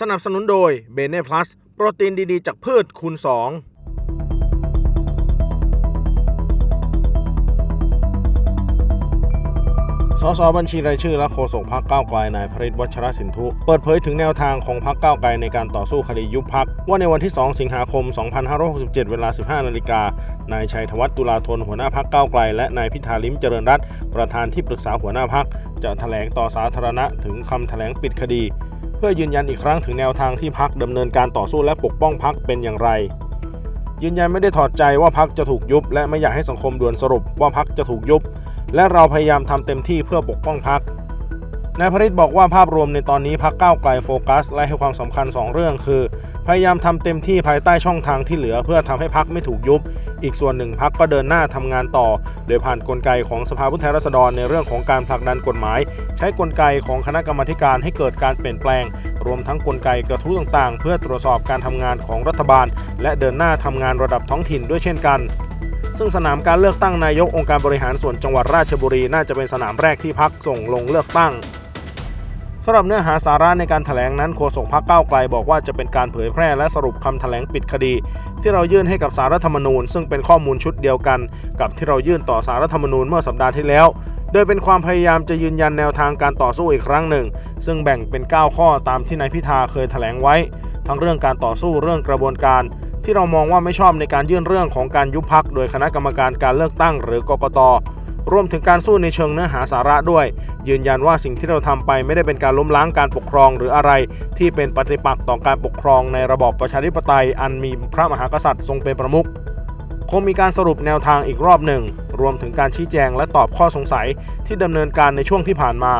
สนับสนุนโดยเบเน่พลัสโปรตีนดีๆ จากพืชคูณ2สสบัญชีรายชื่อและโฆษกพรรคก้าไกลนายพริตวัชรสินธุเปิดเผยถึงแนวทางของพรรคก้าไกลในการต่อสู้คดียุบพัก ว่าในวันที่ 2 สิงหาคม 2567 เวลา 15 นาฬิกานายชัยธวัฒน์ตุลาธนหัวหน้าพักเก้าไกล และนายพิธาลิมเจริญรัตน์ประธานที่ปรึกษาหัวหน้าพัก จะแถลงต่อสาธารณะถึงคำแถลงปิดคดี พื่อยืนยันอีกครั้งถึงแนวทางที่พักดำเนินการต่อสู้และปกป้องพักเป็นอย่างไร ยืนยันไม่ได้ถอดใจว่าพักจะถูกยุบ และไม่อยากให้สังคมด่วนสรุปว่าพักจะถูกยุบ และเราพยายามทำเต็มที่เพื่อปกป้องพัก นายพริตบอกว่าภาพรวมในตอนนี้พักก้าวไกลโฟกัส และให้ความสำคัญ 2 เรื่องคือ พยายามทำเต็มที่ภายใต้ช่องทางที่เหลือ เพื่อทำให้พักไม่ถูกยุบ อีกส่วนหนึ่งพักก็เดินหน้าทำงานต่อ โดยผ่านนกลไกของสภาผู้แทนราษฎรในเรื่องของการผลักดันกฎหมาย ใช้กลไกของคณะกรรมาการให้เกิดการเปลี่ยนแปลง รวมทั้งกลไกกระทู้ต่างๆ เพื่อตรวจสอบการทำงานของรัฐบาล และเดินหน้าทำงานระดับท้องถิ่นด้วยเช่นกันซึ่งสนามการเลือกตั้งนายกองค์การบริหารส่วนจังหวัดราชบุรี น่าจะเป็นสนามแรกที่พักส่งลงเลือกตั้ง สำหรับเนื้อหาสาระในการถแถลงนั้นโฆษกพักก้าวไกลบอกว่าจะเป็นการเผยแพร่และสรุปคำแถลงปิดคดี ที่เรายื่นให้กับสารรัฐธรรมนูญ ซึ่งเป็นข้อมูลชุดเดียวกัน กับที่เรายื่นต่อสารรัฐธรรมนูญเมื่อสัปดาห์ที่แล้ว โดยเป็นความพยายามจะยืนยันแนวทางการต่อสู้อีกครั้งหนึ่ง ซึ่งแบ่งเป็น 9 ข้อตามที่นายพิธาเคยแถลงไว้ ทั้งเรื่องการต่อสู้เรื่องกระบวนการ ที่เรามองว่าไม่ชอบในการยื่นเรื่องของการยุบพักโดยคณะกรรมการการเลือกตั้งหรือกกต รวมถึงการสู้ในเชิงเนื้อหาสาระด้วย ยืนยันว่าสิ่งที่เราทำไปไม่ได้เป็นการล้มล้างการปกครอง หรืออะไรที่เป็นปฏิปักษ์ต่อการปกครองในระบอบประชาธิปไตย อันมีพระมหากษัตริย์ทรงเป็นประมุขคงมีการสรุปแนวทางอีกรอบหนึ่ง รวมถึงการชี้แจงและตอบข้อสงสัยที่ดำเนินการในช่วงที่ผ่านมา